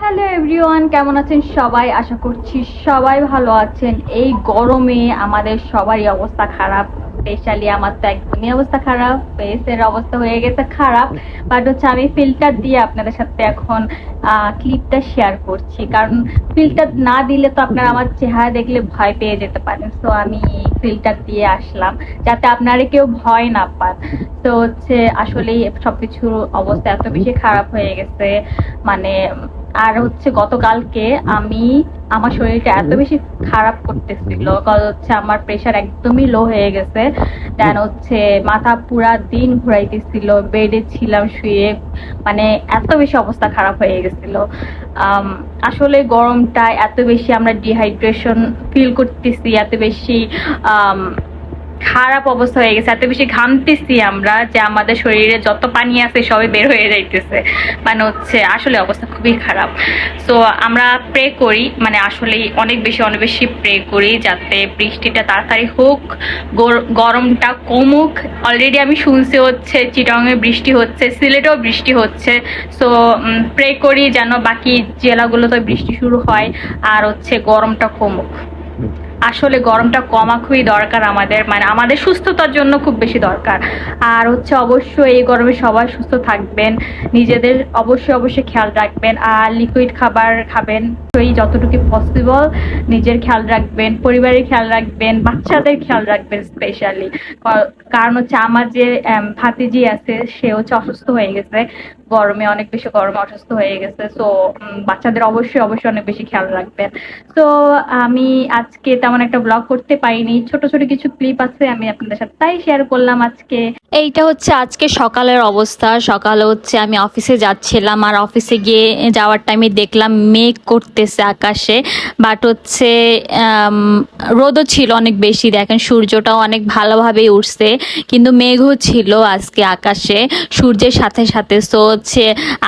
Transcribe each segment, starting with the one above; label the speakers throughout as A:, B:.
A: Hello everyone কেমন আছেন সবাই? আশা করছি সবাই ভালো আছেন। এই গরমে আমাদের সবারই অবস্থা খারাপ। স্পেশালি আমার তো একদমই অবস্থা খারাপ। ফেসের অবস্থা হয়ে গেছে খারাপ। বাট হচ্ছে আমি ফিল্টার দিয়ে আপনাদের সাথে এখন ক্লিপটা শেয়ার করছি। কারণ ফিল্টার না দিলে তো আপনারা আমার চেহারা দেখলে ভয় পেয়ে যেতে পারেন। তো আমি ফিল্টার দিয়ে আসলাম। যাতে আপনারা কেউ ভয় না পান। তো হচ্ছে আসলেই সবকিছুর অবস্থা এত বেশি খারাপ হয়ে গেছে। মানে আর হচ্ছে গতকালকে আমি আমার শরীরটা এত বেশি খারাপ করতেছিল কারণ হচ্ছে আমার প্রেশার একদমই লো হয়ে গেছে। দেন হচ্ছে মাথা পুরা দিন ঘুরাইতেছিল বেডে ছিলাম শুয়ে মানে এত বেশি অবস্থা খারাপ হয়ে গেছিল। আসলে গরমটা এত বেশি আমরা ডিহাইড্রেশন ফিল করতেছি এত বেশি খারাপ অবস্থা হয়ে গেছে, এত বেশি ঘামতেছি আমরা যে আমাদের শরীরে যত পানি আছে সবই বের হয়ে যাইতেছে। মানে হচ্ছে আসলে অবস্থা খুবই খারাপ। সো আমরা প্রে করি মানে আসলে অনেক বেশি অনেক বেশি প্রে করি যাতে বৃষ্টিটা তাড়াতাড়ি হোক গরমটা কমুক। অলরেডি আমি শুনছি হচ্ছে চিটংয়ে বৃষ্টি হচ্ছে সিলেটেও বৃষ্টি হচ্ছে। সো প্রে করি যেন বাকি জেলাগুলোতে বৃষ্টি শুরু হয় আর হচ্ছে গরমটা কমুক। আসলে গরমটা কমা খুবই দরকার আমাদের মানে আমাদের সুস্থতার জন্য খুব বেশি দরকার। আর হচ্ছে অবশ্যই এই গরমে সবাই সুস্থ থাকবেন, নিজেদের অবশ্যই অবশ্যই খেয়াল রাখবেন, আর লিকুইড খাবার খাবেন। ওই যতটুকু পসিবল নিজের খেয়াল রাখবেন, পরিবারের খেয়াল রাখবেন, বাচ্চাদের খেয়াল রাখবেন স্পেশালি কারণ হচ্ছে আমার যে ভাতিজি আছে, সে হচ্ছে অসুস্থ হয়ে গেছে। গরমে অনেক বেশি গরমে অসুস্থ হয়ে গেছে। তো বাচ্চাদের অবশ্যই অবশ্যই অনেক বেশি খেয়াল রাখবেন। তো আমি আজকে তেমন একটা ব্লগ করতে পারিনি। ছোট ছোট কিছু ক্লিপ আছে আমি আপনাদের সাথে তাই শেয়ার করলাম আজকে।
B: এইটা হচ্ছে আজকে সকালের অবস্থা। সকালে হচ্ছে আমি অফিসে যাচ্ছিলাম। আর অফিসে গিয়ে যাওয়ার টাইমে দেখলাম মেঘ করতেছে আকাশে বাট হচ্ছে রোদও ছিল অনেক বেশি। দেখেন সূর্যটাও অনেক ভালোভাবেই উঠছে কিন্তু মেঘও ছিল আজকে আকাশে, সূর্যের সাথে সাথে। সো হচ্ছে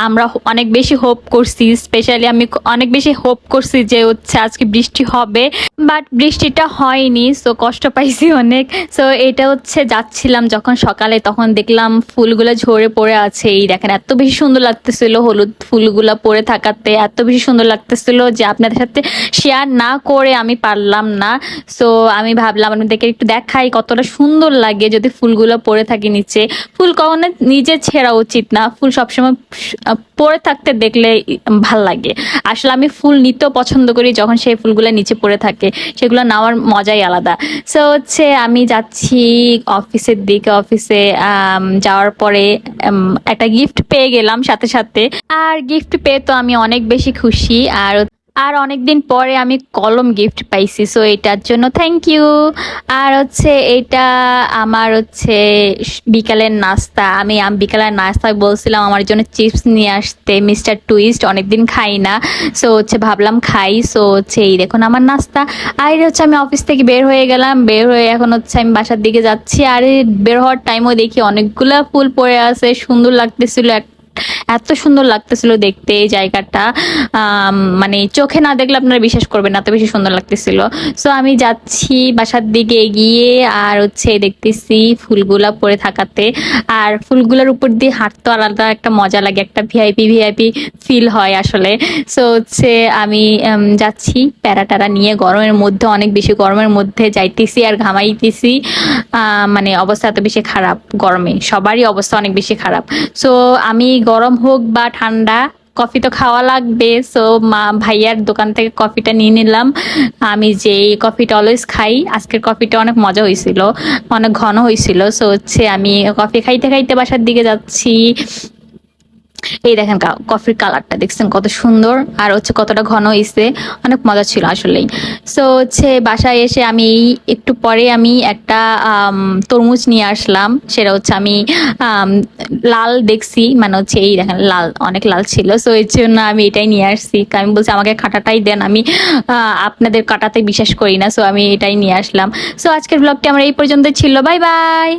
B: আমরা অনেক বেশি হোপ করছি স্পেশালি আমি অনেক বেশি হোপ করছি যে হচ্ছে আজকে বৃষ্টি হবে বাট বৃষ্টিটা হয়নি সো কষ্ট পাইছি অনেক। সো এটা হচ্ছে যাচ্ছিলাম যখন সকালে, তখন দেখলাম ফুলগুলো ঝরে পড়ে আছে। এই দেখেন, এত বেশি সুন্দর লাগতেছিল হলুদ ফুলগুলো পড়ে থাকাতে, এত বেশি সুন্দর লাগতেছিল যে আপনাদের সাথে শেয়ার না করে আমি পারলাম না। সো আমি ভাবলাম আপনাদেরকে একটু দেখাই কতটা সুন্দর লাগে যদি ফুলগুলো পড়ে থাকে নিচে। ফুল কখনো নিজে ছেঁড়া উচিত না। ফুল সবসময় পরে থাকতে দেখলে ভালো লাগে। আসলে আমি ফুল নিতেও পছন্দ করি যখন সেই ফুলগুলো নিচে পড়ে থাকে। সেগুলো নেওয়ার মজাই আলাদা। সো হচ্ছে আমি যাচ্ছি অফিসের দিকে। অফিসে যাওয়ার পরে একটা গিফট পেয়ে গেলাম সাথে সাথে। আর গিফট পেয়ে তো আমি অনেক বেশি খুশি। আর আর অনেকদিন পরে আমি কলম গিফট পাইছি সো এটার জন্য থ্যাংক ইউ আর হচ্ছে এটা আমার হচ্ছে বিকালের নাস্তা। আমি বিকালের নাস্তায় বলছিলাম আমার জন্য চিপস নিয়ে আসতে মিস্টার টুইস্ট অনেকদিন খাই না সো হচ্ছে ভাবলাম খাই সো হচ্ছে এই দেখুন আমার নাস্তা। আর হচ্ছে আমি অফিস থেকে বের হয়ে গেলাম, বের হয়ে এখন হচ্ছে আমি বাসার দিকে যাচ্ছি, আর বের হওয়ার টাইমও দেখি অনেকগুলা ফুল পড়ে আছে, সুন্দর লাগতেছিল এক এত সুন্দর লাগতেছিল দেখতে এই জায়গাটা। মানে চোখে না দেখলে আপনারা বিশ্বাস করবেন এত বেশি সুন্দর লাগতেছিল। সো আমি যাচ্ছি বাসার দিকে এগিয়ে আর হচ্ছে দেখতেছি ফুলগুলা পরে থাকাতে। আর ফুলগুলোর উপর দিয়ে হাঁটতে আলাদা একটা মজা লাগে, একটা ভিআইপি ভিআইপি ফিল হয় আসলে। সো হচ্ছে আমি যাচ্ছি প্যারা ট্যারা নিয়ে। গরমের মধ্যে, অনেক বেশি গরমের মধ্যে যাইতেছি আর ঘামাইতেছি। মানে অবস্থা এত বেশি খারাপ গরমে, সবারই অবস্থা অনেক বেশি খারাপ। সো আমি গরম হোক বা ঠান্ডা কফি তো খাওয়া লাগবে। সো মা, ভাইয়ার দোকান থেকে কফিটা নিয়ে নিলাম। আমি যে কফিটা অলওয়েজ খাই, আজকের কফিটা অনেক মজা হয়েছিল, অনেক ঘন হয়েছিল। সো হচ্ছে আমি কফি খাইতে খাইতে বাসার দিকে যাচ্ছি। এই দেখেন কফির কালারটা, দেখছেন কত সুন্দর, আর হচ্ছে কতটা ঘন হয়েছে অনেক মজা ছিল আসলেই। সো হচ্ছে বাসায় এসে আমি একটু পরে আমি একটা তরমুজ নিয়ে আসলাম, সেটা হচ্ছে আমি লাল দেখছি মানে হচ্ছে এই দেখেন লাল, অনেক লাল ছিল। সো এর জন্য আমি এটাই নিয়ে আসছি। আমি বলছি, আমাকে কাটাটাই দেন, আমি আপনাদের কাটাতে বিশ্বাস করি না। সো আমি এটাই নিয়ে আসলাম। সো আজকের ব্লগটি আমার এই পর্যন্ত ছিল। Bye bye